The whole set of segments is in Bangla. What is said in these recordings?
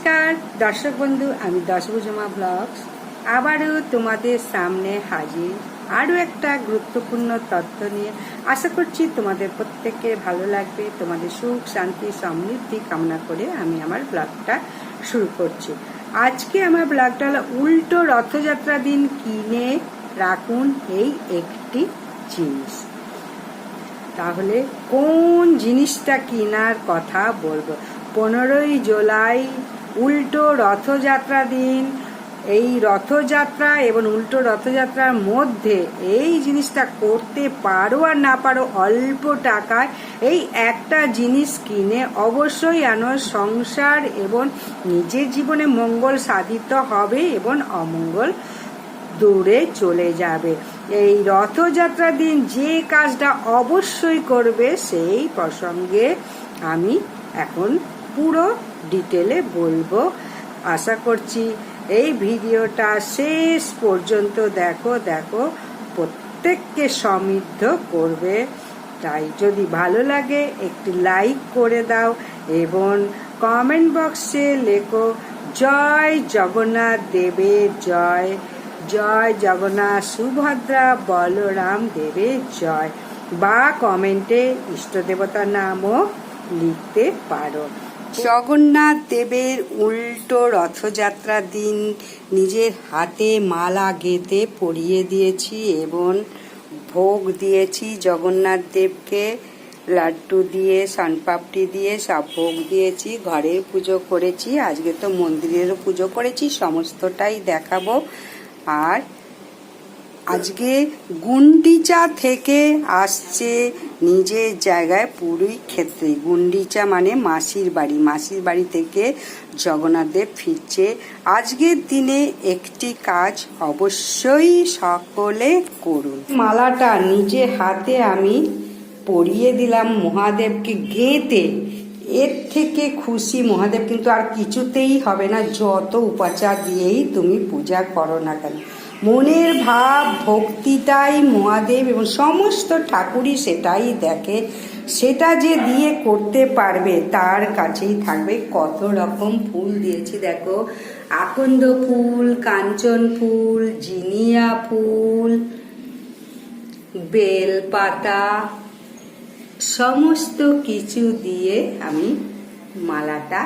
নমস্কার, দর্শক বন্ধু, আমি দশভুজমা ব্লগস। আবারও তোমাদের সামনে হাজির আরও একটা গুরুত্বপূর্ণ তথ্য নিয়ে আশা করছি তোমাদের প্রত্যেকের ভালো লাগবে, তোমাদের সুখ, শান্তি, সমৃদ্ধি কামনা করে আমি আমার ব্লগটা শুরু করছি। আজকে আমার ব্লগটা হলো উল্টো রথযাত্রা দিন কিনে রাখুন এই একটি জিনিস। তাহলে কোন জিনিসটা কেনার কথা বলব? পনেরোই জুলাই উল্টো রথযাত্রা দিন। এই রথযাত্রা এবং উল্টো রথযাত্রার মধ্যে এই জিনিসটা করতে পারো আর না পারো অল্প টাকায় এই একটা জিনিস কিনে অবশ্যই আনো সংসার এবং নিজের জীবনে মঙ্গল সাধিত হবে এবং অমঙ্গল দূরে চলে যাবে। এই রথযাত্রার দিন যে কাজটা অবশ্যই করবে সেই প্রসঙ্গে আমি এখন পুরো ডিটেলে বলব। আশা করছি এই ভিডিওটা শেষ পর্যন্ত দেখো দেখো, প্রত্যেককে সমৃদ্ধ করবে। তাই যদি ভালো লাগে, একটি লাইক করে দাও এবং কমেন্ট বক্সে লেখো, জয় জগন্নাথ দেবের জয় জয় জগন্নাথ সুভদ্রা বলরাম দেবের জয়। বা কমেন্টে ইষ্ট দেবতার নামও লিখতে পারো। জগন্নাথ দেবের উল্টো রথযাত্রার দিন নিজের হাতে মালা গেঁথে পরিয়ে দিয়েছি এবং ভোগ দিয়েছি জগন্নাথ দেবকে। লাড্ডু দিয়ে সানপাপড়ি দিয়ে সব ভোগ দিয়েছি, ঘরে পুজো করেছি, আজকে তো মন্দিরেরও পুজো করেছি, সমস্তটাই দেখাবো। আর আজকে গুন্ডিচা থেকে আসছে নিজের জায়গায় পুরী ক্ষেত্রে। গুন্ডিচা মানে মাসির বাড়ি। মাসির বাড়ি থেকে জগন্নাথদেব ফিরছে। আজকের দিনে একটি কাজ অবশ্যই সকলে করুন। মালাটা নিজে হাতে আমি পরিয়ে দিলাম মহাদেবকে গেঁতে এর থেকে খুশি মহাদেব কিন্তু আর কিছুতেই হবে না। যত উপাচার দিয়েই তুমি পূজা করো না কেন। মনের ভাব, ভক্তিটাই মহাদেব এবং সমস্ত ঠাকুরই সেটাই দেখে। সেটা যে দিয়ে করতে পারবে, তার কাছেই থাকবে। কত রকম ফুল দিয়েছি দেখো। আকন্দ ফুল, কাঞ্চন ফুল, জিনিয়া ফুল বেল পাতা সমস্ত কিছু দিয়ে আমি মালাটা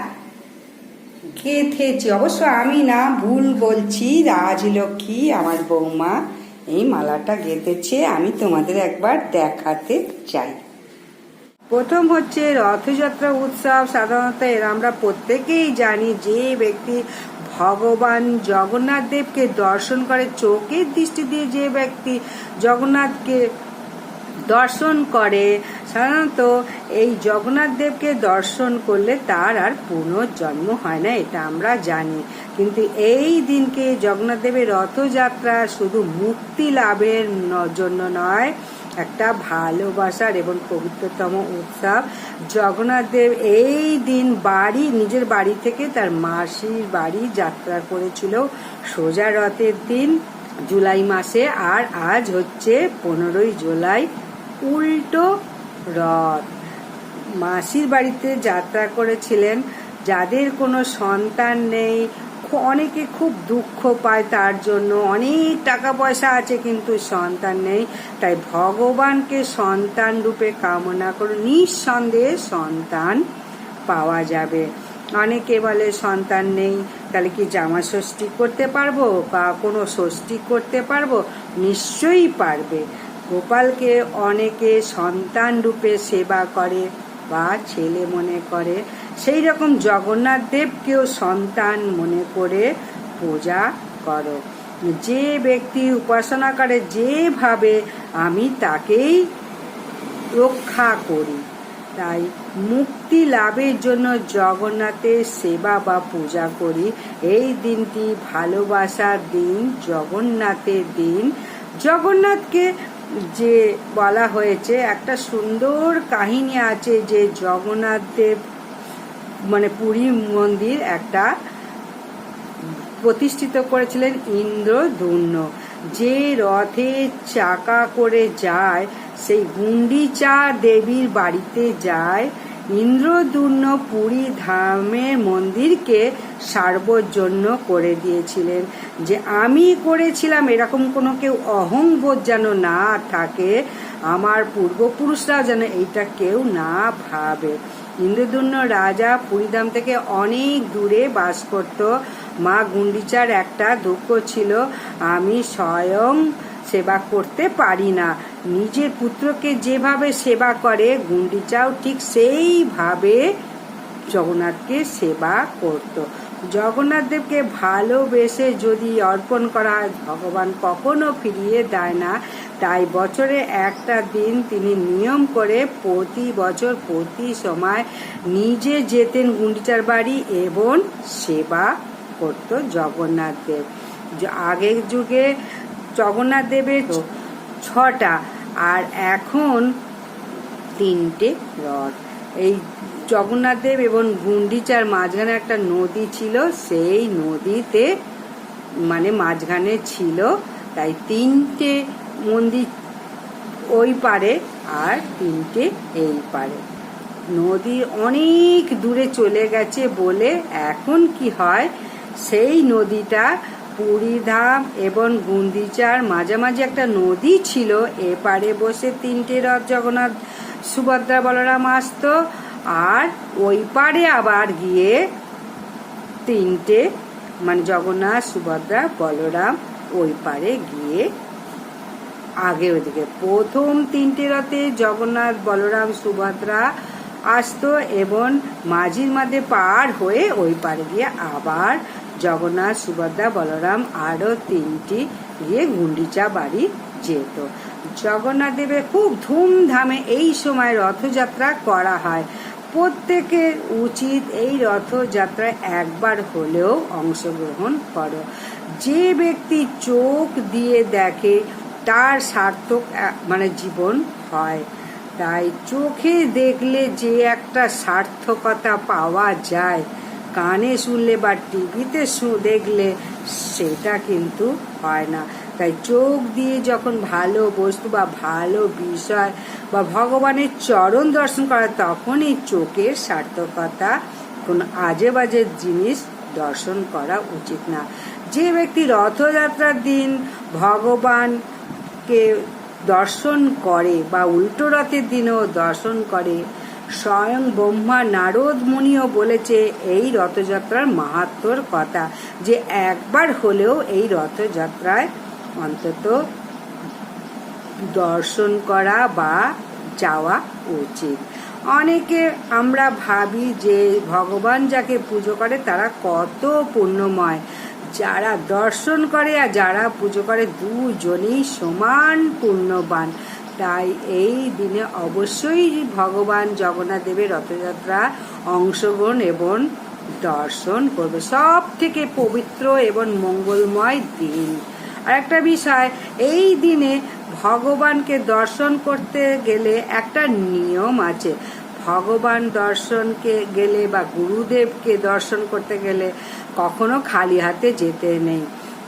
গেঁথেছি অবশ্য আমি না, ভুল বলছি, রাজলক্ষ্মী, আমার বৌমা, এই মালাটা গেঁথেছে, আমি তোমাদের একবার দেখাতে চাই। প্রথম হচ্ছে রথযাত্রা উৎসব, সাধারণত এর আমরা প্রত্যেকেই জানি যে ব্যক্তি ভগবান জগন্নাথ দেবকে দর্শন করে, চোখের দৃষ্টি দিয়ে যে ব্যক্তি জগন্নাথকে দর্শন করে। সাধারণত এই জগন্নাথ দেবকে দর্শন করলে তার আর পুনর্জন্ম হয় না, এটা আমরা জানি। কিন্তু এই দিনকে জগন্নাথ দেবের রথযাত্রা শুধু মুক্তি লাভের জন্য নয়, একটা ভালোবাসার এবং পবিত্রতম উৎসব। জগন্নাথ দেব এই দিন বাড়ি, নিজের বাড়ি থেকে তার মাসির বাড়ি যাত্রা করেছিল সোজা রথের দিন, জুলাই মাসে। আর আজ হচ্ছে পনেরোই জুলাই উল্টো রথ। মাসির বাড়িতে যাত্রা করেছিলেন। যাদের কোনো সন্তান নেই অনেকে খুব দুঃখ পায় তার জন্য। অনেক টাকা পয়সা আছে কিন্তু সন্তান নেই। তাই ভগবানকে সন্তান রূপে কামনা করুন নিঃসন্দেহে সন্তান পাওয়া যাবে। অনেকে বলে, সন্তান নেই, তাহলে কি জামা ষষ্ঠী করতে পারব বা কোনো ষষ্ঠী করতে পারব? নিশ্চয়ই পারবে। গোপালকে অনেকে সন্তান রূপে সেবা করে বা ছেলে মনে করে। সেই রকম জগন্নাথ দেবকেও সন্তান মনে করে পূজা করো। যে ব্যক্তি উপাসনা করে যেভাবে আমি তাকেই রক্ষা করি। তাই মুক্তি লাভের জন্য জগন্নাথের সেবা বা পূজা করি। এই দিনটি ভালোবাসার দিন, জগন্নাথের দিন। জগন্নাথকে যে বলা হয়েছে, একটা সুন্দর কাহিনী আছে যে জগন্নাথ দেব মানে পুরী মন্দির একটা প্রতিষ্ঠিত করেছিলেন ইন্দ্রদুম্ন যে রথে চাকা করে যায়, সেই গুন্ডিচা দেবীর বাড়িতে যায় ইন্দ্রদুর্ন পুরী ধামের মন্দিরকে সার্বজন্য করে দিয়েছিলেন। যে আমি করেছিলাম, এরকম কোনো কেউ অহংবোধ যেন না থাকে, আমার পূর্বপুরুষরা যেন এইটা কেউ না ভাবে। ইন্দ্রদুর্ন রাজা পুরীধাম থেকে অনেক দূরে বাস করত। মা গুন্ডিচার একটা দুঃখ ছিল, আমি স্বয়ং সেবা করতে পারি না। নিজের পুত্রকে যেভাবে সেবা করে, গুন্ডিচাও ঠিক সেইভাবে জগন্নাথকে সেবা করত। জগন্নাথ দেবকে ভালোবেসে যদি অর্পণ করা হয়, ভগবান কখনো ফিরিয়ে দেয় না। তাই বছরে একটা দিন তিনি নিয়ম করে প্রতি বছর প্রতি সময় নিজে যেতেন গুন্ডিচার বাড়ি এবং সেবা করত জগন্নাথ দেব। আগের যুগে জগন্নাথ দেবের ছটা। আর এখন তিনটে রথ। এই জগন্নাথ দেব এবং গুন্ডিচার মাঝখানে একটা নদী ছিল, সেই নদীতে মানে মাঝখানে ছিল। তাই তিনটে মন্দির ওই পারে আর তিনটে এই পারে। নদী অনেক দূরে চলে গেছে বলে এখন কি হয়, সেই নদীটা পুরীধাম এবং গুন্দিচার মাঝামাঝি একটা নদী ছিল। এপারে বসে তিনটে রথ জগন্নাথ, সুভদ্রা, বলরাম আসতো। আর ওই পারে আবার গিয়ে তিনটে মানে জগন্নাথ, সুভদ্রা, বলরাম ওই পারে গিয়ে আগে ওইদিকে। প্রথম তিনটে রথে জগন্নাথ, বলরাম, সুভদ্রা আসতো এবং মাঝির মাঝে পার হয়ে ওই পারে গিয়ে আবার জগন্নাথ, সুভদ্রা, বলরাম আরও তিনটি গিয়ে গুন্ডিচা বাড়ি যেত। জগন্নাথ দেবের খুব ধুমধামে এই সময় রথযাত্রা করা হয়। প্রত্যেকের উচিত এই রথযাত্রায় একবার হলেও অংশগ্রহণ করো। যে ব্যক্তি চোখ দিয়ে দেখে তার সার্থক মানে জীবন হয়, তাই চোখে দেখলে যে একটা সার্থকতা পাওয়া যায় কানে শুনলে বা টিভিতে দেখলে সেটা কিন্তু হয় না। তাই চোখ দিয়ে যখন ভালো বস্তু বা ভালো বিষয় বা ভগবানের চরণ দর্শন করা, তখনই চোখের সার্থকতা, কোনো আজে বাজে জিনিস দর্শন করা উচিত না। যে ব্যক্তি রথযাত্রার দিন ভগবানকে দর্শন করে বা উল্টো রথের দিনেও দর্শন করে স্বয়ং ব্রহ্মা নারদ মুনিও বলেছে, এই রথযাত্রার মাহাত্মর কথা, যে একবার হলেও এই রথযাত্রায় অন্তত দর্শন করা বা যাওয়া উচিত। অনেকে আমরা ভাবি যে ভগবান যাকে পুজো করে তারা কত পুণ্যময়। যারা দর্শন করে আর যারা পুজো করে দুজনেই সমান পুণ্যবান। তাই এই দিনে অবশ্যই ভগবান জগন্নাথ দেবের রথযাত্রা অংশগ্রহণ এবং দর্শন করবে। সব থেকে পবিত্র এবং মঙ্গলময় দিন। আর একটা বিষয়, এই দিনে ভগবানকে দর্শন করতে গেলে একটা নিয়ম আছে। ভগবান দর্শনকে গেলে বা গুরুদেবকে দর্শন করতে গেলে কখনো খালি হাতে যেতে নেই।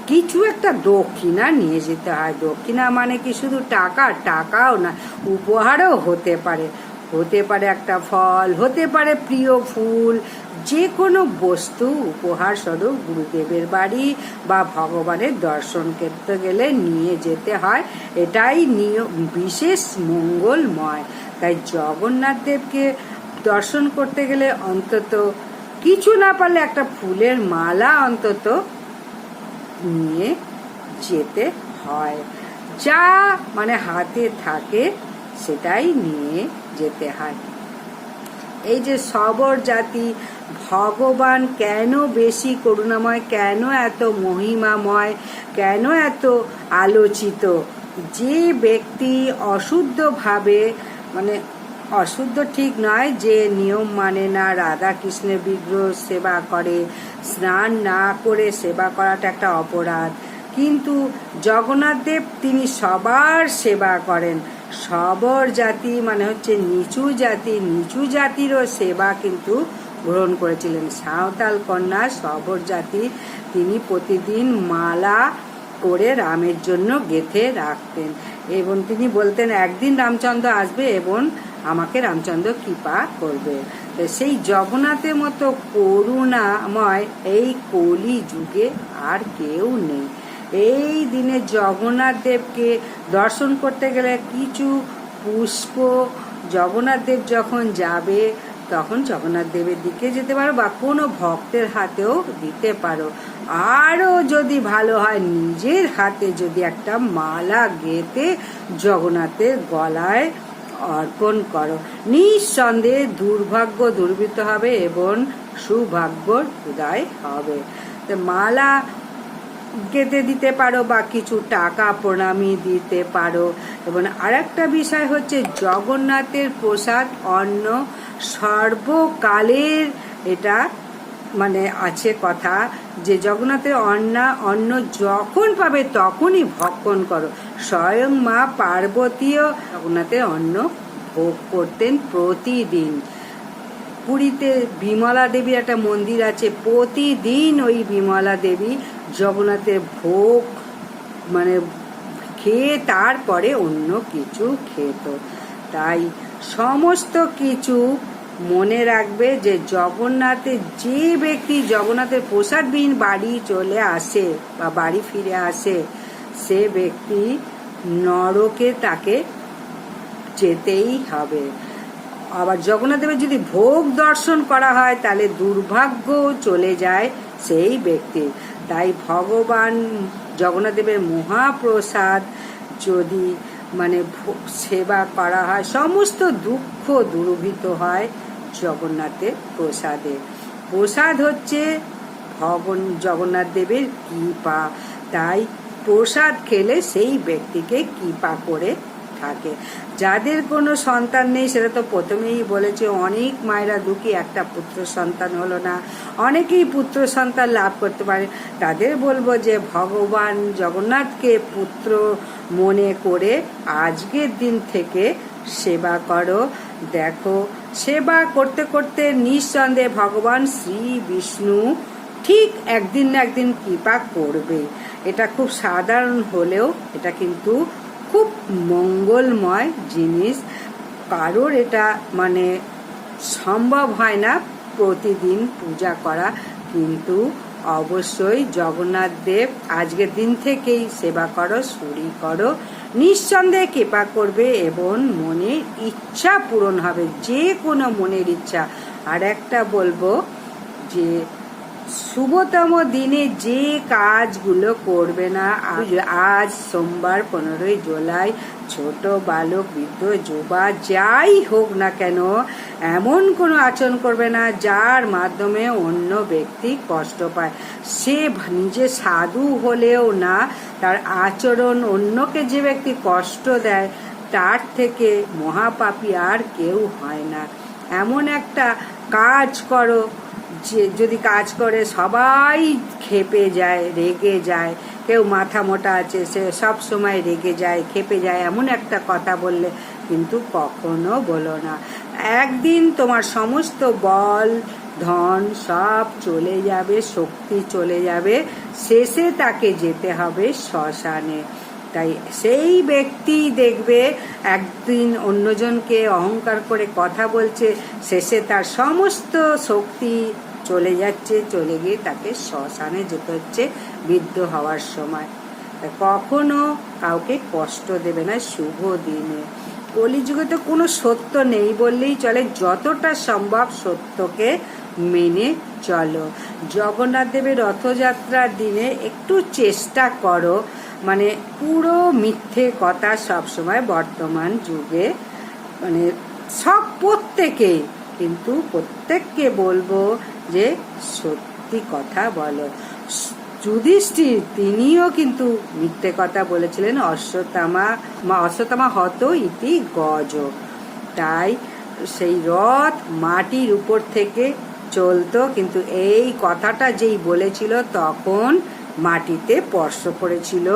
কিছু একটা দক্ষিণা নিয়ে যেতে হয়। দক্ষিণা মানে কি শুধু টাকা? টাকাও না, উপহারও হতে পারে। হতে পারে একটা ফল, হতে পারে প্রিয় ফুল যে কোনো বস্তু। উপহার স্বরূপ গুরুদেবের বাড়ি বা ভগবানের দর্শন করতে গেলে নিয়ে যেতে হয়। এটাই বিশেষ মঙ্গলময়। তাই জগন্নাথ দেবকে দর্শন করতে গেলে অন্তত কিছু না পারলে একটা ফুলের মালা অন্তত নিয়ে যেতে হয়। যা মানে হাতে থাকে সেটাই নিয়ে যেতে হয়। এই যে সবর জাতি, ভগবান কেন বেশি করুণাময়, কেন এত মহিমাময়, কেন এত আলোচিত? যে ব্যক্তি অশুদ্ধভাবে মানে অশুদ্ধ ঠিক নয় যে নিয়ম মানে না। রাধা কৃষ্ণের বিগ্রহ সেবা করে, স্নান না করে সেবা করাটা একটা অপরাধ। কিন্তু জগন্নাথ দেব তিনি সবার সেবা করেন। সবর জাতি মানে হচ্ছে নিচু জাতি, নিচু জাতিরও সেবা কিন্তু গ্রহণ করেছিলেন। সাঁওতাল কন্যা, সবর জাতি, তিনি প্রতিদিন মালা করে রামের জন্য গেথে রাখতেন। এবং তিনি বলতেন, একদিন রামচন্দ্র আসবে এবং আমাকে রামচন্দ্র কৃপা করবে। সেই জগন্নাথের মতো করুণাময় এই কলি যুগে আর কেউ নেই। এই দিনে জগন্নাথ দেবকে দর্শন করতে গেলে কিছু পুষ্প, জগন্নাথ দেব যখন যাবে, তখন জগন্নাথ দেবের দিকে যেতে পারো বা কোনো ভক্তের হাতেও দিতে পারো। আরও যদি ভালো হয়, নিজের হাতে যদি একটা মালা গেঁথে জগন্নাথের গলায় অর্পণ করো। নিঃসন্দেহে দুর্ভাগ্য দুর্বৃত্ত হবে এবং সুভাগ্যর উদয় হবে। মালা গেঁথে দিতে পারো বা কিছু টাকা প্রণামী দিতে পারো। এবং আরেকটা বিষয় হচ্ছে জগন্নাথের প্রসাদ অন্ন সর্বকালের এটা মানে আছে কথা যে জগন্নাথের অন্না, অন্ন যখন পাবে তখনই ভক্ষণ করো। স্বয়ং মা পার্বতীও জগন্নাথের অন্ন ভোগ করতেন প্রতিদিন। পুরীতে বিমলা দেবীর একটা মন্দির আছে, প্রতিদিন ওই বিমলা দেবী জগন্নাথের ভোগ মানে খেয়ে তারপরে অন্য কিছু খেত। তাই সমস্ত কিছু মনে রাখবে যে জগন্নাথের যে ব্যক্তি জগন্নাথের প্রসাদবিহীন বাড়ি চলে আসে বা বাড়ি ফিরে আসে, সে ব্যক্তি নরকে তাকে যেতেই হবে। আবার জগন্নাথ দেবের যদি ভোগ দর্শন করা হয়, তাহলে দুর্ভাগ্য চলে যায় সেই ব্যক্তি। তাই ভগবান জগন্নাথ দেবের মহাপ্রসাদ যদি মানে সেবা করা হয়, সমস্ত দুঃখ দূরভূত হয় জগন্নাথের প্রসাদে। প্রসাদ হচ্ছে ভগন জগন্নাথ দেবের কৃপা। তাই প্রসাদ খেলে সেই ব্যক্তিকে কৃপা করে থাকে। যাদের কোনো সন্তান নেই, সেটা তো প্রথমেই বলেছে, অনেক মায়েরা দুঃখী, একটা পুত্র সন্তান হলো না। অনেকেই পুত্র সন্তান লাভ করতে পারে। তাদের বলব যে, ভগবান জগন্নাথকে পুত্র মনে করে আজকের দিন থেকে সেবা করো। দেখো সেবা করতে করতে নিঃসন্দেহে ভগবান শ্রী বিষ্ণু ঠিক একদিন না একদিন কৃপা করবে। এটা খুব সাধারণ হলেও এটা কিন্তু খুব মঙ্গলময় জিনিস। কারোর এটা মানে সম্ভব হয় না প্রতিদিন পূজা করা। কিন্তু অবশ্যই জগন্নাথ দেব, আজকের দিন থেকেই সেবা করো, শুরু করো। নিঃসন্দেহে কৃপা করবে এবং মনের ইচ্ছা পূরণ হবে, যে কোনো মনের ইচ্ছা। আর একটা বলব যে, শুভতম দিনে যে কাজগুলো করবে না আজ সোমবার পনেরোই জুলাই, ছোট, বালক, বৃদ্ধ, যুবা, যাই হোক না কেন এমন কোনো আচরণ করবে না যার মাধ্যমে অন্য ব্যক্তি কষ্ট পায়। সে নিজে সাধু হলেও না, তার আচরণ অন্যকে যে ব্যক্তি কষ্ট দেয়, তার থেকে মহাপাপী আর কেউ হয় না। এমন একটা কাজ করো যে, যদি কাজ করে সবাই খেপে যায়, রেগে যায়, কেউ মাথা মোটা আছে, সে সব সময় রেগে যায় খেপে যায়, এমন একটা কথা বললে কিন্তু কখনো বলো না। একদিন তোমার সমস্ত বল, ধন সব চলে যাবে, শক্তি চলে যাবে। শেষে তাকে যেতে হবে শ্মশানে। তাই সেই ব্যক্তি দেখবে একদিন অন্যজনকে অহংকার করে কথা বলছে, শেষে তার সমস্ত শক্তি চলে যাচ্ছে, চলে গিয়ে তাকে শ্মশানে যেতে হচ্ছে বৃদ্ধ হওয়ার সময়। কখনো কাউকে কষ্ট দেবে না, শুভ দিনে। কলিযুগে তো কোনো সত্য নেই বললেই চলে, যতটা সম্ভব সত্যকে মেনে চলো। জগন্নাথ দেবের রথযাত্রার দিনে একটু চেষ্টা করো। মানে পুরো মিথ্যে কথা সবসময় বর্তমান যুগে মানে সব প্রত্যেকেই কিন্তু প্রত্যেককে বলব যে সত্যি কথা বলো। যুধিষ্ঠির, তিনিও কিন্তু মিথ্যে কথা বলেছিলেন, অশ্বত্থামা অশ্বত্থামা হত ইতি গজ। তাই সেই রথ মাটির উপর থেকে চলতো, কিন্তু এই কথাটা যেই বলেছিল তখন মাটিতে স্পর্শ করেছিল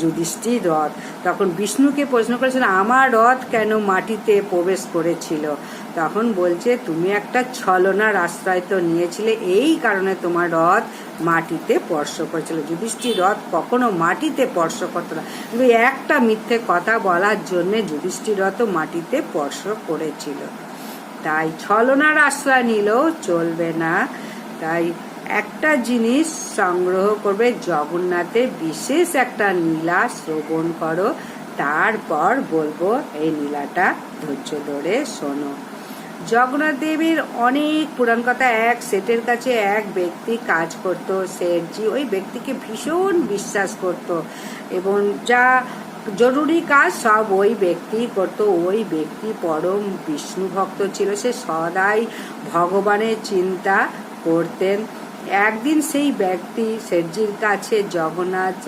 যুধিষ্ঠির রথ। তখন বিষ্ণুকে প্রশ্ন করেছিল, আমার রথ কেন মাটিতে প্রবেশ করেছিল? তখন বলছে, তুমি একটা ছলনার আশ্রয় তো নিয়েছিলে, এই কারণে তোমার রথ মাটিতে স্পর্শ করেছিল। যুধিষ্ঠির রথ কখনো মাটিতে স্পর্শ করতো না। কিন্তু একটা মিথ্যে কথা বলার জন্য যুধিষ্ঠির রথ মাটিতে স্পর্শ করেছিল। তাই ছলনার আশ্রয় নিলেও চলবে না। তাই একটা জিনিস সংগ্রহ করবে, জগন্নাথের বিশেষ একটা নীলা শ্রবণ করো। তারপর বলব, এই নীলাটা ধৈর্য ধরে শোনো। জগন্নাথ দেবীর অনেক পুরাণ কথা, এক সেটের কাছে এক ব্যক্তি কাজ করত শেঠজি ওই ব্যক্তিকে ভীষণ বিশ্বাস করত এবং যা জরুরি কাজ সব ওই ব্যক্তি করতো, ওই ব্যক্তি পরম বিষ্ণু ভক্ত ছিল, সে সদাই ভগবানের চিন্তা করতেন। একদিন সেই ব্যক্তি শেঠজির কাছে জগন্নাথ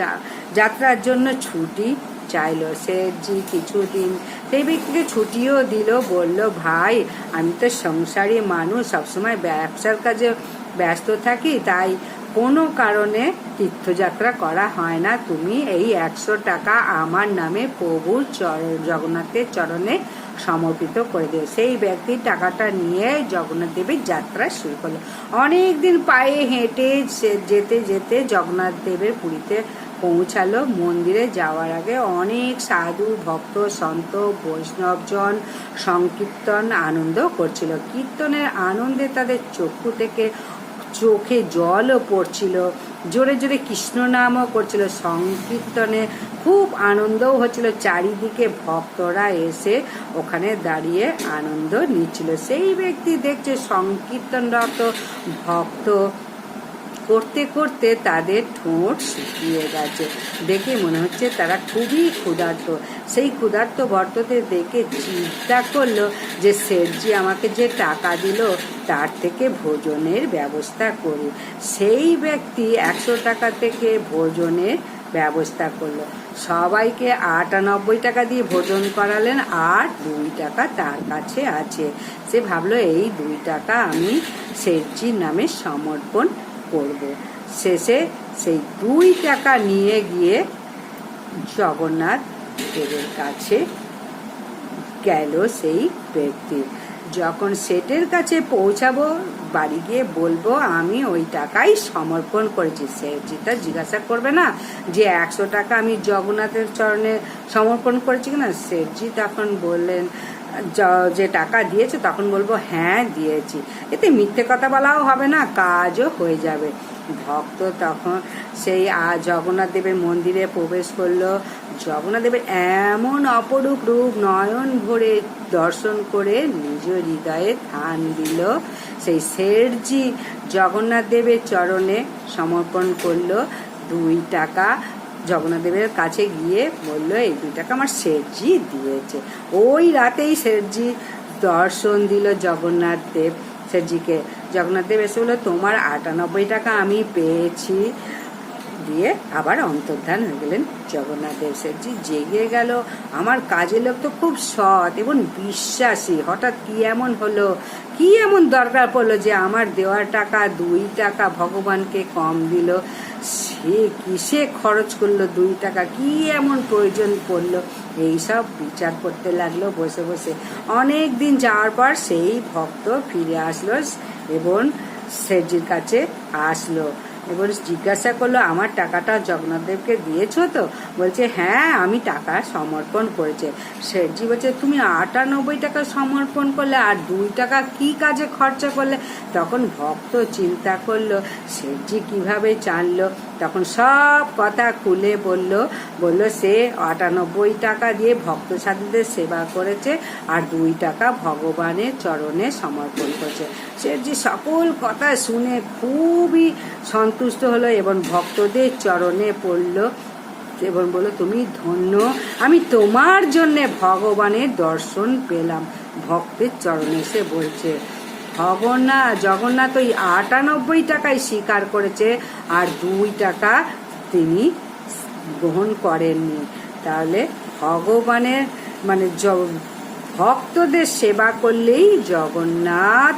যাত্রার জন্য ছুটি চাইলো। সে শেঠজি কিছুদিন সেই ব্যক্তিকে ছুটিও দিল, বলল, ভাই, আমি তো সংসারী মানুষ, সবসময় ব্যবসার কাজে ব্যস্ত থাকি, তাই কোনো কারণে তীর্থযাত্রা করা হয় না। তুমি এই একশো টাকা আমার নামে প্রভু জগন্নাথের চরণে সমর্পিত করে দিও। সেই ব্যক্তি টাকাটা নিয়ে জগন্নাথ দেবের যাত্রা শুরু করল। অনেক দিন পায়ে হেঁটে যেতে যেতে জগন্নাথ দেবের পুরীতে পৌঁছালো। মন্দিরে যাওয়ার আগে অনেক সাধু, ভক্ত, সন্ত, বৈষ্ণবজন সংকীর্তন আনন্দ করছিল। কীর্তনের আনন্দে তাদের চক্ষু থেকে চোখে জলও পড়ছিল। জোরে জোরে কৃষ্ণ নামও করছিল। সংকীর্তনে খুব আনন্দও হচ্ছিল। চারিদিকে ভক্তরা এসে ওখানে দাঁড়িয়ে আনন্দ নিচ্ছিল। সেই ব্যক্তি দেখছে সংকীর্তনরত ভক্ত করতে করতে তাদের ঠোঁট শুকিয়ে গেছে। দেখে মনে হচ্ছে তারা খুবই ক্ষুধার্ত। সেই ক্ষুধার্ত ভক্তদের দেখে চিন্তা করল যে শেঠজি আমাকে যে টাকা দিল, তার থেকে ভোজনের ব্যবস্থা করি সেই ব্যক্তি একশো টাকা থেকে ভোজনের ব্যবস্থা করল। সবাইকে আটানব্বই টাকা দিয়ে ভোজন করালেন আর দুই টাকা তার কাছে আছে। সে ভাবলো, এই দুই টাকা আমি শেঠজির নামে সমর্পণ করব। শেষে সেই দুই টাকা নিয়ে গিয়ে জগন্নাথ দেবের কাছে গেল সেই ব্যক্তি। যখন সেটের কাছে পৌঁছাবো, বাড়ি গিয়ে বলব, আমি ওই টাকাই সমর্পণ করেছি। সেটজি তা জিজ্ঞাসা করবে না যে একশো টাকা আমি জগন্নাথের চরণে সমর্পণ করেছি কিনা? সেটজি তখন বললেন য- টাকা দিয়েছে তখন বলব হ্যাঁ দিয়েছি। এতে মিথ্যে কথা বলাও হবে না, কাজও হয়ে যাবে। ভক্ত তখন সেই জগন্নাথ দেবের মন্দিরে প্রবেশ করল। জগন্নাথ দেবের এমন অপরূপ রূপ নয়ন ভরে দর্শন করে নিজ হৃদয়ে ধান দিল। সেই শেরজি জগন্নাথ দেবের চরণে সমর্পণ করল দুই টাকা। জগন্নাথ দেবের কাছে গিয়ে বলল, এই দুই টাকা আমার শেঠজি দিয়েছে। ওই রাতেই শেঠজি দর্শন দিল জগন্নাথ দেব। শেঠজিকে, জগন্নাথ দেব, এসে বলল, তোমার আটানব্বই টাকা আমি পেয়েছি। দিয়ে আবার অন্তর্ধান হয়ে গেলেন জগন্নাথ দেব শেঠজি জেগে গেল। আমার কাজের লোক তো খুব সৎ এবং বিশ্বাসী। হঠাৎ কি এমন হলো? কি এমন দরকার পড়ল যে আমার দেওয়ার টাকা, দুই টাকা ভগবানকে কম দিল? সে কিসে খরচ করল দুই টাকা? কি এমন প্রয়োজন পড়ল? এইসব বিচার করতে লাগল বসে বসে। অনেক দিন যাওয়ার পর সেই ভক্ত ফিরে আসলো এবং শেঠজির কাছে আসলো। এবার জিজ্ঞাসা করল, আমার টাকাটা জগন্নাথদেবকে দিয়েছ তো? বলছে হ্যাঁ আমি টাকা সমর্পণ করেছে। শেঠজি বলছে, তুমি আটানব্বই টাকা সমর্পণ করলে আর দুই টাকা কি কাজে খরচা করলে? তখন ভক্ত চিন্তা করল, শেঠজি কীভাবে জানলো? তখন সব কথা খুলে বলল বলল, সে আটানব্বই টাকা দিয়ে ভক্ত সাধুদের সেবা করেছে আর দুই টাকা ভগবানের চরণে সমর্পণ করেছে। সে যে সকল কথা শুনে খুবই সন্তুষ্ট হলো এবং ভক্তদের চরণে পড়ল এবং বলল, তুমি ধন্য, আমি তোমার জন্যে ভগবানের দর্শন পেলাম, ভক্তের চরণে সে বলছে। জগন্নাথ জগন্নাথ ওই আটানব্বই টাকায় স্বীকার করেছে, আর দুই টাকা তিনি গ্রহণ করেননি। তাহলে ভগবানের মানে ভক্তদের সেবা করলেই জগন্নাথ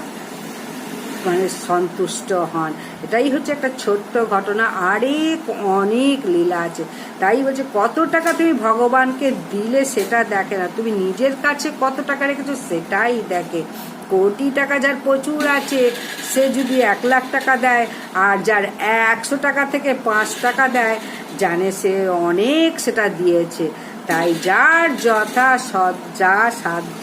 মানে সন্তুষ্ট হন। এটাই হচ্ছে একটা ছোট্ট ঘটনা, আরেক অনেক লীলা আছে। তাই বলছে, কত টাকা তুমি ভগবানকে দিলে সেটা দেখে না। তুমি নিজের কাছে কত টাকা রেখেছো সেটাই দেখে। কোটি টাকা যার প্রচুর আছে, সে যদি এক লাখ টাকা দেয় আর যার একশো টাকা থেকে পাঁচ টাকা দেয়, জানে সে অনেক সেটা দিয়েছে। তাই যার যথা যা সাধ্য,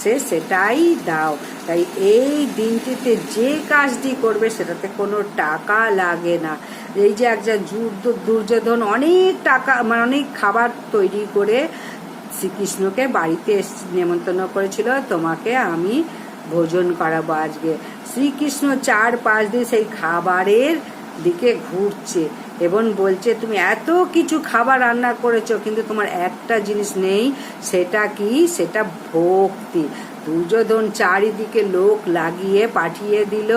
সে সেটাই দাও। তাই এই দিনটিতে যে কাজটি করবে, সেটাতে কোনো টাকা লাগে না। এই যে একজন দুর্যোধন অনেক টাকা মানে অনেক খাবার তৈরি করে শ্রীকৃষ্ণকে বাড়িতে নেমন্তন্ন করেছিল, তোমাকে আমি ভোজন করাবো আজকে। শ্রীকৃষ্ণ চার পাঁচ দিন সেই খাবারের দিকে ঘুরছে এবং বলছে, তুমি এত কিছু খাবার রান্না করেছ, কিন্তু তোমার একটা জিনিস নেই, সেটা কি? সেটা ভক্তি। দুর্যোধন চারিদিকে লোক লাগিয়ে পাঠিয়ে দিল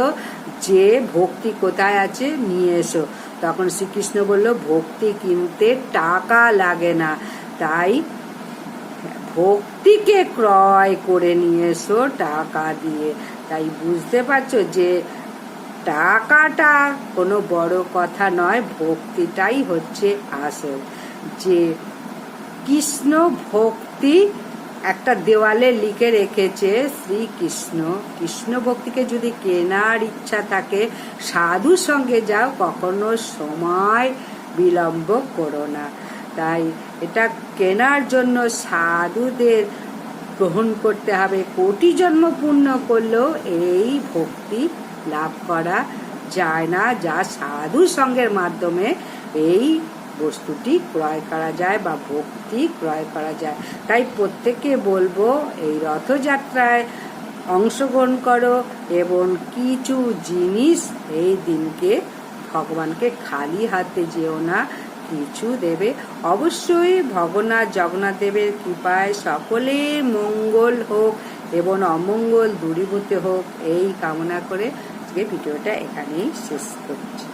যে, ভক্তি কোথায় আছে? নিয়ে এসো। তখন শ্রীকৃষ্ণ বলল, ভক্তি কিনতে টাকা লাগে না। তাই ভক্তিকে ক্রয় করে নিয়ে এসো টাকা দিয়ে। তাই বুঝতে পারছ যে টাকাটা কোনো বড় কথা নয়, ভক্তিটাই হচ্ছে আসল। যে কৃষ্ণ ভক্তি একটা দেওয়ালে লিখে রেখেছে শ্রীকৃষ্ণ। কৃষ্ণ ভক্তিকে যদি কেনার ইচ্ছা থাকে, সাধুর সঙ্গে যাও, কখনো সময় বিলম্ব করো না। তাই এটা কেনার জন্য সাধুদের গ্রহণ করতে হবে। কোটি জন্ম পূর্ণ করলেও এই ভক্তি লাভ করা যায় না, যা সাধু সঙ্গের মাধ্যমে এই বস্তুটি ক্রয় করা যায় বা ভক্তি ক্রয় করা যায়। তাই প্রত্যেককে বলব, এই রথযাত্রায় অংশগ্রহণ করো এবং কিছু জিনিস এই দিনকে ভগবানকে খালি হাতে যেও না। কিছু দেবে। অবশ্যই ভগনাথ জগন্নাথ দেবের কৃপায় সকলের মঙ্গল হোক এবং অমঙ্গল দূরীভূত হোক, এই কামনা করে আজকে ভিডিওটা এখানেই শেষ করছি।